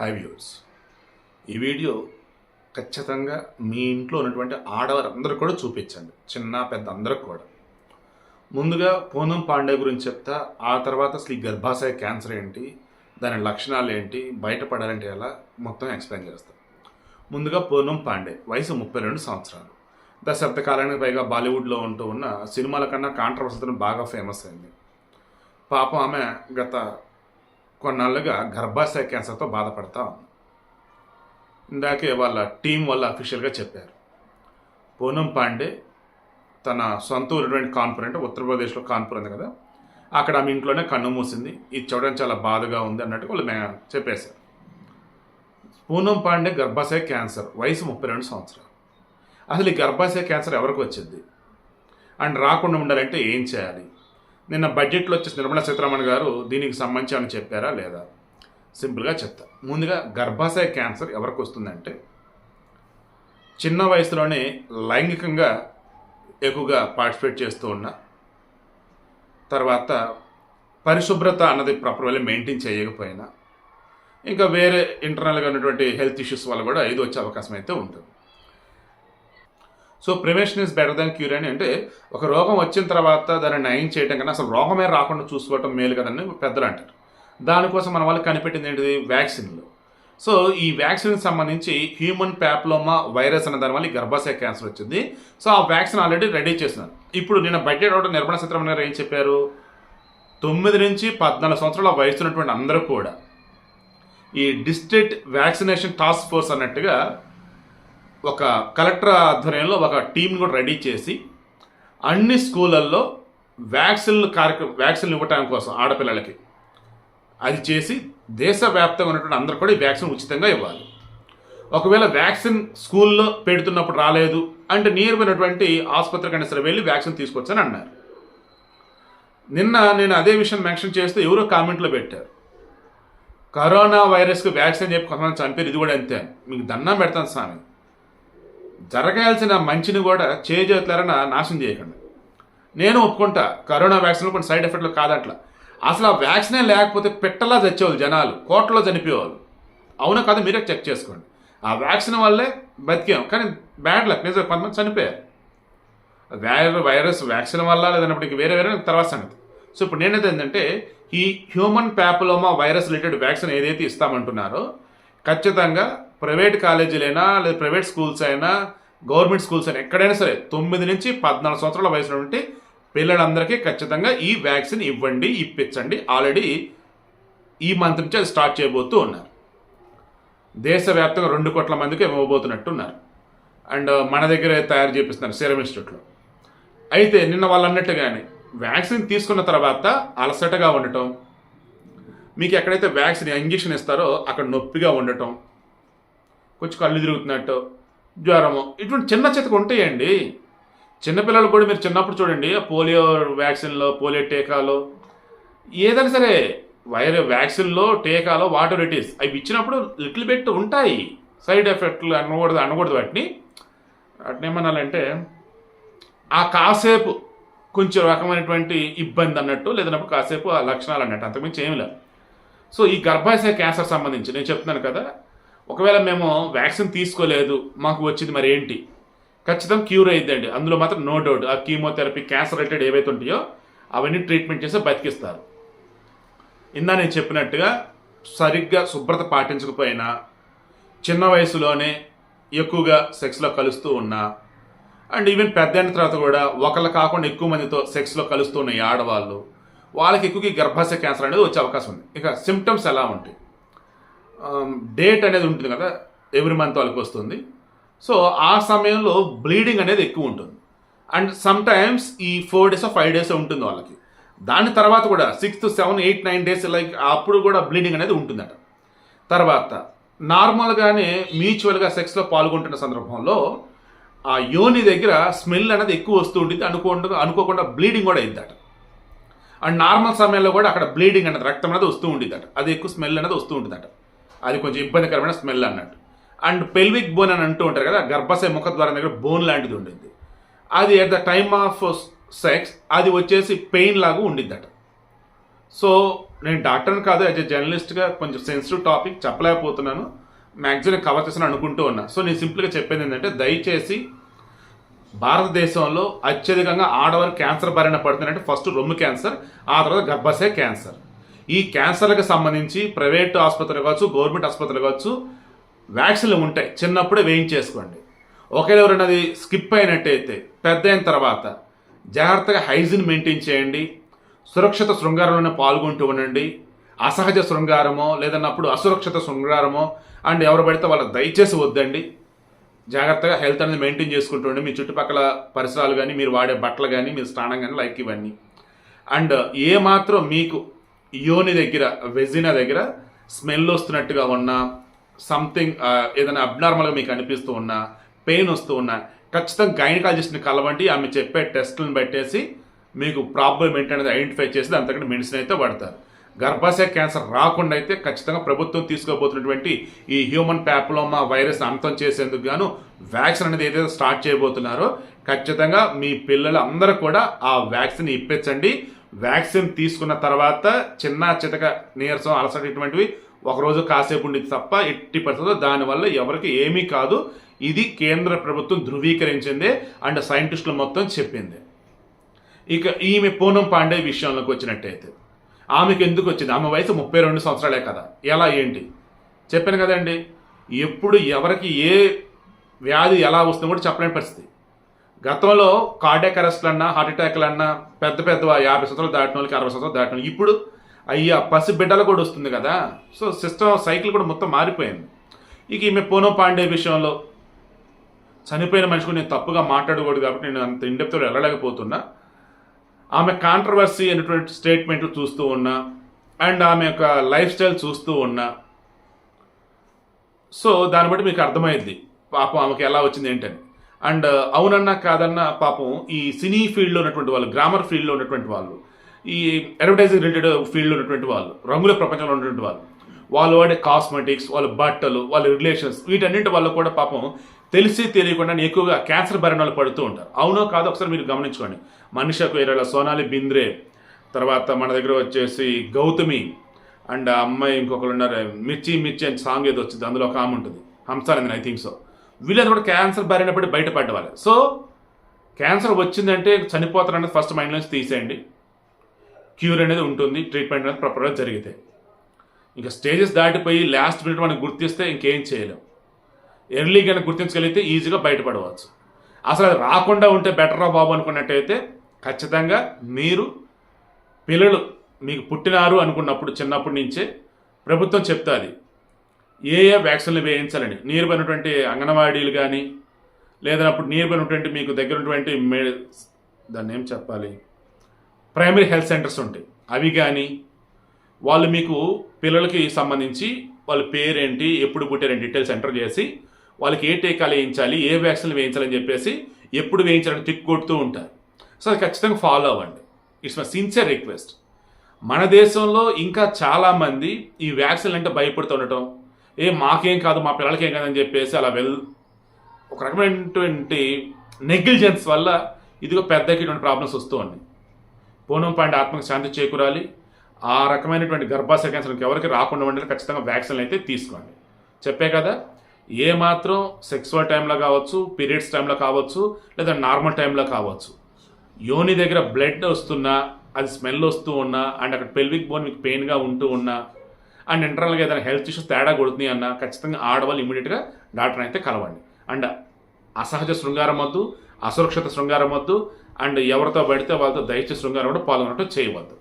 High views ఈ video ఖచ్చితంగా మీ ఇంట్లో ఉన్నటువంటి ఆడవారందరూ కూడా చూపించండి. చిన్న పెద్ద అందరికి కూడా. ముందుగా పూనం పాండే గురించి చెప్తా ఆ తర్వాత అసలు ఈ గర్భాశయ క్యాన్సర్ ఏంటి దాని లక్షణాలు ఏంటి బయటపడాలంటే ఎలా మొత్తం ఎక్స్ప్లెయిన్ చేస్తాం. ముందుగా పూనం పాండే వయసు ముప్పై రెండు సంవత్సరాలు. దశాబ్ద కాలానికి పైగా బాలీవుడ్లో ఉంటూ ఉన్న సినిమాల కన్నా కాంట్రవర్సీతో బాగా ఫేమస్ అయింది. పాపం ఆమె గత కొన్నాళ్ళుగా గర్భాశయ క్యాన్సర్తో బాధపడతా ఉంది. ఇందాకే వాళ్ళ టీం వాళ్ళ అఫీషియల్గా చెప్పారు. పూనం పాండే తన సొంత ఊరిటువంటి కాన్పూర్ అంటే ఉత్తరప్రదేశ్లో కాన్పూర్ ఉంది కదా అక్కడ ఆమె ఇంట్లోనే కన్ను మూసింది. ఇది చూడడం చాలా బాధగా ఉంది అన్నట్టు వాళ్ళు చెప్పేశారు. పూనం పాండే గర్భాశయ క్యాన్సర్ వయసు ముప్పై రెండు సంవత్సరాలు. అసలు ఈ గర్భాశయ క్యాన్సర్ ఎవరికి వచ్చింది? అండ్ రాకుండా ఉండాలంటే ఏం చేయాలి? నిన్న బడ్జెట్లో వచ్చేసి నిర్మలా సీతారామన్ గారు దీనికి సంబంధించి అని చెప్పారా లేదా? సింపుల్గా చెప్తా. ముందుగా గర్భాశయ క్యాన్సర్ ఎవరికి వస్తుందంటే చిన్న వయసులోనే లైంగికంగా ఎక్కువగా పార్టిసిపేట్ చేస్తూ ఉన్న తర్వాత పరిశుభ్రత అన్నది ప్రాపర్ వేలో మెయింటైన్ చేయకపోయినా ఇంకా వేరే ఇంటర్నల్గా ఉన్నటువంటి హెల్త్ ఇష్యూస్ వల్ల కూడా ఇది వచ్చే అవకాశం అయితే ఉంటుంది. So prevention is better than cure అని అంటే ఒక రోగం వచ్చిన తర్వాత దాన్ని నయం చేయడం కన్నా అసలు రోగమే రాకుండా చూసుకోవటం మేలు కదని పెద్దలు అంటారు. దానికోసం మన వాళ్ళు కనిపెట్టింది ఏంటిది? వ్యాక్సిన్లు. సో ఈ వ్యాక్సిన్కి సంబంధించి హ్యూమన్ ప్యాప్లోమా వైరస్ అనే దాని వల్ల ఈ గర్భాశయ క్యాన్సర్ వచ్చింది. సో ఆ వ్యాక్సిన్ ఆల్రెడీ రెడీ చేసినారు ఇప్పుడు నేను బడ్జెట్ ఒకటి నిర్మలా సీతారామన్ గారు ఏం చెప్పారు? తొమ్మిది నుంచి పద్నాలుగు సంవత్సరాల వయసు ఉన్నటువంటి అందరూ కూడా ఈ డిస్ట్రిక్ట్ వ్యాక్సినేషన్ టాస్క్ ఫోర్స్ అన్నట్టుగా ఒక కలెక్టర్ ఆధ్వర్యంలో ఒక టీంని కూడా రెడీ చేసి అన్ని స్కూళ్ళల్లో వ్యాక్సిన్లు కార్యక్రమం వ్యాక్సిన్లు ఇవ్వటానికి కోసం ఆడపిల్లలకి. అది చేసి దేశవ్యాప్తంగా ఉన్నటువంటి అందరూ కూడా ఈ వ్యాక్సిన్ ఉచితంగా ఇవ్వాలి. ఒకవేళ వ్యాక్సిన్ స్కూల్లో పెడుతున్నప్పుడు రాలేదు అంటే నియర్మైనటువంటి ఆసుపత్రి కన్నా సరే వెళ్ళి వ్యాక్సిన్ తీసుకొచ్చని అన్నారు. నిన్న నేను అదే విషయం మెన్షన్ చేస్తే ఎవరో కామెంట్లో పెట్టారు. కరోనా వైరస్కి వ్యాక్సిన్ చెప్పి కొంతమంది చంపారు ఇది కూడా అంతే మీకు దండం పెడతాను స్వామి. జరగాల్సిన మంచిని కూడా చేయజేతులారని నాశనం చేయకండి. నేను ఒప్పుకుంటా కరోనా వ్యాక్సిన్లో కొన్ని సైడ్ ఎఫెక్ట్లు కాదట్లా. అసలు ఆ వ్యాక్సినే లేకపోతే పెట్టలా చచ్చేవాళ్ళు జనాలు కోట్లలో చనిపోయేవాళ్ళు. అవునా కాదు మీరే చెక్ చేసుకోండి. ఆ వ్యాక్సిన్ వల్లే బతికాం కానీ బ్యాడ్ లక్. నిజం కొంతమంది చనిపోయారు. వైరస్ వైరస్ వ్యాక్సిన్ వల్ల లేదన్నప్పటికీ వేరే వేరే తర్వాత సంగతి. సో ఇప్పుడు నేనైతే ఏంటంటే ఈ human papilloma virus related vaccine ఏదైతే ఇస్తామంటున్నారో ఖచ్చితంగా ప్రైవేట్ కాలేజీలైనా లేదా ప్రైవేట్ స్కూల్స్ అయినా గవర్నమెంట్ స్కూల్స్ అయినా ఎక్కడైనా సరే తొమ్మిది నుంచి పద్నాలుగు సంవత్సరాల వయసు ఉంటే పిల్లలందరికీ ఖచ్చితంగా ఈ వ్యాక్సిన్ ఇవ్వండి ఇప్పించండి. ఆల్రెడీ ఈ మంత్ నుంచి అది స్టార్ట్ చేయబోతూ ఉన్నారు. దేశవ్యాప్తంగా రెండు కోట్ల మందికి ఇవ్వబోతున్నట్టు ఉన్నారు అండ్ uh, మన దగ్గరే తయారు చేపిస్తున్నారు సీరం ఇన్స్టిట్యూట్లో. అయితే నిన్న వాళ్ళు అన్నట్టుగానే వ్యాక్సిన్ తీసుకున్న తర్వాత అలసటగా ఉండటం మీకు ఎక్కడైతే వ్యాక్సిన్ ఇంజెక్షన్ ఇస్తారో అక్కడ నొప్పిగా ఉండటం కొంచెం కళ్ళు తిరుగుతున్నట్టు జ్వరము ఇటువంటి చిన్న చితకు ఉంటాయండి. చిన్నపిల్లలు కూడా మీరు చిన్నప్పుడు చూడండి పోలియో వ్యాక్సిన్లో పోలియో టీకాలు ఏదైనా సరే వైర వ్యాక్సిన్లో టీకాలో వాటర్ ఇట్ ఈస్. అవి ఇచ్చినప్పుడు లిటిల్ బెట్ ఉంటాయి. సైడ్ ఎఫెక్ట్లు అనకూడదు అనకూడదు వాటిని. వాటిని ఏమనాలంటే ఆ కాసేపు కొంచెం రకమైనటువంటి ఇబ్బంది అన్నట్టు లేదన్నప్పుడు కాసేపు ఆ లక్షణాలు అన్నట్టు. అంతకుమించి ఏమి లేదు సో ఈ గర్భాశయ క్యాన్సర్ సంబంధించి నేను చెప్తున్నాను కదా ఒకవేళ మేము వ్యాక్సిన్ తీసుకోలేదు మాకు వచ్చింది మరి ఏంటి? ఖచ్చితంగా క్యూర్ అయిద్దండి. అందులో మాత్రం నో డౌట్. ఆ కీమోథెరపీ క్యాన్సర్ రిలేటెడ్ ఏవైతే ఉంటాయో అవన్నీ ట్రీట్మెంట్ చేసి బతికిస్తారు. ఇందా నేను చెప్పినట్టుగా సరిగ్గా శుభ్రత పాటించకపోయినా చిన్న వయసులోనే ఎక్కువగా సెక్స్లో కలుస్తూ ఉన్నా అండ్ ఈవెన్ పెద్ద అయిన తర్వాత కూడా ఒకళ్ళు కాకుండా ఎక్కువ మందితో సెక్స్లో కలుస్తూ ఉన్న ఆడవాళ్ళు వాళ్ళకి ఎక్కువగా గర్భాశయ క్యాన్సర్ అనేది వచ్చే అవకాశం ఉంది. ఇక సిమ్టమ్స్ ఎలా ఉంటాయి? Um, డేట్ అనేది ఉంటుంది కదా ఎవ్రీ మంత్ వాళ్ళకి వస్తుంది. సో ఆ సమయంలో బ్లీడింగ్ అనేది ఎక్కువ ఉంటుంది. అండ్ సమ్ టైమ్స్ ఈ ఫోర్ డేస్ ఫైవ్ డేస్ ఉంటుంది వాళ్ళకి. దాని తర్వాత కూడా sixth seven eight nine days like అప్పుడు కూడా బ్లీడింగ్ అనేది ఉంటుందట. తర్వాత నార్మల్గానే మ్యూచువల్గా సెక్స్లో పాల్గొంటున్న సందర్భంలో ఆ యోని దగ్గర స్మెల్ అనేది ఎక్కువ వస్తూ ఉంటుంది అనుకోకుండా అనుకోకుండా బ్లీడింగ్ కూడా అయిందట అండ్ నార్మల్ సమయంలో కూడా అక్కడ బ్లీడింగ్ అనేది రక్తం అనేది వస్తూ ఉండేదట అది ఎక్కువ స్మెల్ అనేది వస్తూ ఉంటుందట అది కొంచెం ఇబ్బందికరమైన స్మెల్ అన్నట్టు. అండ్ పెల్విక్ బోన్ అని అంటూ ఉంటారు కదా గర్భాశయ ముఖద్వారం దగ్గర బోన్ లాంటిది ఉండింది. అది at the time of sex అది వచ్చేసి పెయిన్ లాగా ఉండిద్దట సో నేను డాక్టర్ని కాదు యాజ్ ఎ జర్నలిస్ట్గా కొంచెం సెన్సిటివ్ టాపిక్ చెప్పలేకపోతున్నాను. మ్యాక్సిమం కవర్ చేసిన అనుకుంటూ ఉన్నా. సో నేను సింపుల్గా చెప్పేది ఏంటంటే దయచేసి భారతదేశంలో అత్యధికంగా ఆడవారు క్యాన్సర్ బారిన పడుతుందంటే ఫస్ట్ రొమ్ము క్యాన్సర్ ఆ తర్వాత గర్భాశయ క్యాన్సర్ ఈ క్యాన్సర్లకు సంబంధించి ప్రైవేట్ ఆసుపత్రులు కావచ్చు గవర్నమెంట్ ఆసుపత్రులు కావచ్చు వ్యాక్సిన్లు ఉంటాయి. చిన్నప్పుడే వేయించేసుకోండి. ఒకవేళ ఎవరైనాది స్కిప్ అయినట్టయితే పెద్ద అయిన తర్వాత జాగ్రత్తగా హైజీన్ మెయింటైన్ చేయండి. సురక్షిత శృంగారంలోనే పాల్గొంటూ ఉండండి. అసహజ శృంగారమో లేదన్నప్పుడు అసురక్షిత శృంగారమో అండ్ ఎవరు పడితే వాళ్ళకి దయచేసి వద్దండి. జాగ్రత్తగా హెల్త్ అనేది మెయింటైన్ చేసుకుంటుండే మీ చుట్టుపక్కల పరిసరాలు కానీ మీరు వాడే బట్టలు కానీ మీరు స్నానం కానీ లైక్ ఇవన్నీ. అండ్ ఏ మాత్రం మీకు యోని దగ్గర వెజినా దగ్గర స్మెల్ వస్తున్నట్టుగా ఉన్నా సంథింగ్ ఏదైనా అబ్నార్మల్గా మీకు అనిపిస్తూ ఉన్నా పెయిన్ వస్తూ ఉన్నా ఖచ్చితంగా గైనకాలజిస్ట్ని కలవండి. ఆమె చెప్పే టెస్టులను పెట్టేసి మీకు ప్రాబ్లం ఏంటనేది ఐడెంటిఫై చేసి దాని మెడిసిన్ అయితే వాడతారు. గర్భాశయ క్యాన్సర్ రాకుండా అయితే ఖచ్చితంగా ప్రభుత్వం తీసుకోబోతున్నటువంటి ఈ హ్యూమన్ ప్యాప్లోమా వైరస్ అంతం చేసేందుకు గాను వ్యాక్సిన్ అనేది ఏదైతే స్టార్ట్ చేయబోతున్నారో ఖచ్చితంగా మీ పిల్లలందరూ కూడా ఆ వ్యాక్సిన్ ఇప్పించండి. వ్యాక్సిన్ తీసుకున్న తర్వాత చిన్న చితక నీరసం అలసట ఇటువంటివి ఒకరోజు కాసేపు ఉండి తప్ప ఎట్టి పరిస్థితుల్లో దానివల్ల ఎవరికి ఏమీ కాదు. ఇది కేంద్ర ప్రభుత్వం ధృవీకరించింది అండ్ సైంటిస్టులు మొత్తం చెప్పింది. ఇక ఈమె పూనం పాండే విషయంలోకి వచ్చినట్టయితే ఆమెకు ఎందుకు వచ్చింది? ఆమె వయసు ముప్పై రెండు సంవత్సరాలే కదా. ఎలా ఏంటి? చెప్పాను కదండి. ఎప్పుడు ఎవరికి ఏ వ్యాధి ఎలా వస్తుందో కూడా చెప్పలేని పరిస్థితి. గతంలో కార్డియాక్ అరెస్ట్లు అన్నా హార్ట్ అటాక్లు అన్నా పెద్ద పెద్ద యాభై సంవత్సరాలు దాటిన వాళ్ళకి అరవై సంవత్సరాలు దాటిన వాళ్ళకి ఇప్పుడు అయ్యా పసి బిడ్డలు కూడా వస్తుంది కదా. సో సిస్టమ్ సైకిల్ కూడా మొత్తం మారిపోయింది. ఇక ఈమె పూనం పాండే విషయంలో చనిపోయిన మనిషికి నేను తప్పుగా మాట్లాడకూడదు కాబట్టి నేను అంత ఇండెప్తో వెళ్ళలేకపోతున్నా. ఆమె కాంట్రవర్సీ అనేటువంటి స్టేట్మెంట్లు చూస్తూ ఉన్నా అండ్ ఆమె యొక్క లైఫ్ స్టైల్ చూస్తూ ఉన్నా. సో దాన్ని బట్టి మీకు అర్థమైంది పాపం ఆమెకి ఎలా వచ్చింది ఏంటని. అండ్ uh, అవునన్నా కాదన్నా పాపం ఈ సినీ ఫీల్డ్లో ఉన్నటువంటి వాళ్ళు గ్రామర్ ఫీల్డ్లో ఉన్నటువంటి వాళ్ళు ఈ అడ్వర్టైజింగ్ రిలేటెడ్ ఫీల్డ్లో ఉన్నటువంటి వాళ్ళు రంగుల ప్రపంచంలో ఉన్నటువంటి వాళ్ళు వాళ్ళు వాడే కాస్మెటిక్స్ వాళ్ళ బట్టలు వాళ్ళ రిలేషన్స్ వీటన్నింటి వల్ల కూడా పాపం తెలిసి తెలియకుండా ఎక్కువగా క్యాన్సర్ బారిన వాళ్ళు పడుతూ ఉంటారు అవునో కాదో ఒకసారి మీరు గమనించుకోండి. మనిషికు ఏరియాలో సోనాలి బింద్రే తర్వాత మన దగ్గర వచ్చేసి గౌతమి అండ్ ఆ అమ్మాయి ఇంకొకరు ఉన్నారు మిర్చి మిర్చి అని సాంగ్ ఏదో వచ్చింది అందులో ఒక ఆమె ఉంటుంది. హంసానందన్ ఐ థింక్ సో వీళ్ళంతా కూడా క్యాన్సర్ బారిన పడి బయటపడవాలి సో క్యాన్సర్ వచ్చిందంటే చనిపోతారనేది ఫస్ట్ మైండ్ నుంచి తీసేయండి. క్యూర్ అనేది ఉంటుంది ట్రీట్మెంట్ అనేది ప్రాపర్గా జరిగితే. ఇంకా స్టేజెస్ దాటిపోయి లాస్ట్ మినిట్ మనం గుర్తిస్తే ఇంకేం చేయలేం. ఎర్లీ కనుక గుర్తించగలిగితే ఈజీగా బయటపడవచ్చు. అసలు అది రాకుండా ఉంటే బెటరా బాబు అనుకున్నట్టయితే ఖచ్చితంగా మీరు పిల్లలు మీకు పుట్టినారు అనుకున్నప్పుడు చిన్నప్పటి నుంచే ప్రభుత్వం చెప్తుంది ఏ ఏ వ్యాక్సిన్లు వేయించాలని? నియర్బైనటువంటి అంగన్వాడీలు కానీ లేదా అప్పుడు నియర్బైనటువంటి మీకు దగ్గర ఉన్నటువంటి మే దాన్ని ఏం చెప్పాలి? ప్రైమరీ హెల్త్ సెంటర్స్ ఉంటాయి. అవి కానీ వాళ్ళు మీకు పిల్లలకి సంబంధించి వాళ్ళ పేరేంటి ఎప్పుడు పుట్టారని డీటెయిల్స్ ఎంటర్ చేసి వాళ్ళకి ఏ టీకాలు వేయించాలి ఏ వ్యాక్సిన్లు వేయించాలని చెప్పేసి ఎప్పుడు వేయించాలని టిక్ కొడుతూ ఉంటారు. సో అది ఖచ్చితంగా ఫాలో అవ్వండి. It's my sincere request. మన దేశంలో ఇంకా చాలామంది ఈ వ్యాక్సిన్లు అంటే భయపడుతూ ఉండటం ఏ మాకేం కాదు మా పిల్లలకి ఏం కాదని చెప్పేసి అలా వెల్ ఒక రకమైనటువంటి నెగ్లిజెన్స్ వల్ల ఇదిగో పెద్దకిటువంటి ప్రాబ్లమ్స్ వస్తూ ఉన్నాయి. పూనం పాయింట్ ఆత్మకు శాంతి చేకూరాలి. ఆ రకమైనటువంటి గర్భాశయ క్యాన్సర్కి ఎవరికి రాకుండా ఉండాలి ఖచ్చితంగా వ్యాక్సిన్లు అయితే తీసుకోండి. చెప్పే కదా ఏ మాత్రం సెక్సువల్ టైంలో కావచ్చు పీరియడ్స్ టైంలో కావచ్చు లేదా నార్మల్ టైంలో కావచ్చు. యోని దగ్గర బ్లడ్ వస్తున్నా అది స్మెల్ వస్తూ ఉన్నా అండ్ అక్కడ పెల్విక్ బోన్ మీకు పెయిన్గా ఉంటూ ఉన్నా అండ్ ఇంటర్నల్గా ఏదైనా హెల్త్ ఇష్యూస్ తేడా కొడుతుంది అన్న ఖచ్చితంగా ఆడవాళ్ళు ఇమీడియట్గా డాక్టర్ అయితే కలవండి. అండ్ అసహజ శృంగారం వద్దు అసురక్షిత శృంగారం వద్దు అండ్ ఎవరితో పడితే వాళ్ళతో దయచేసి శృంగారం కూడా పాల్గొనడం చేయవద్దు.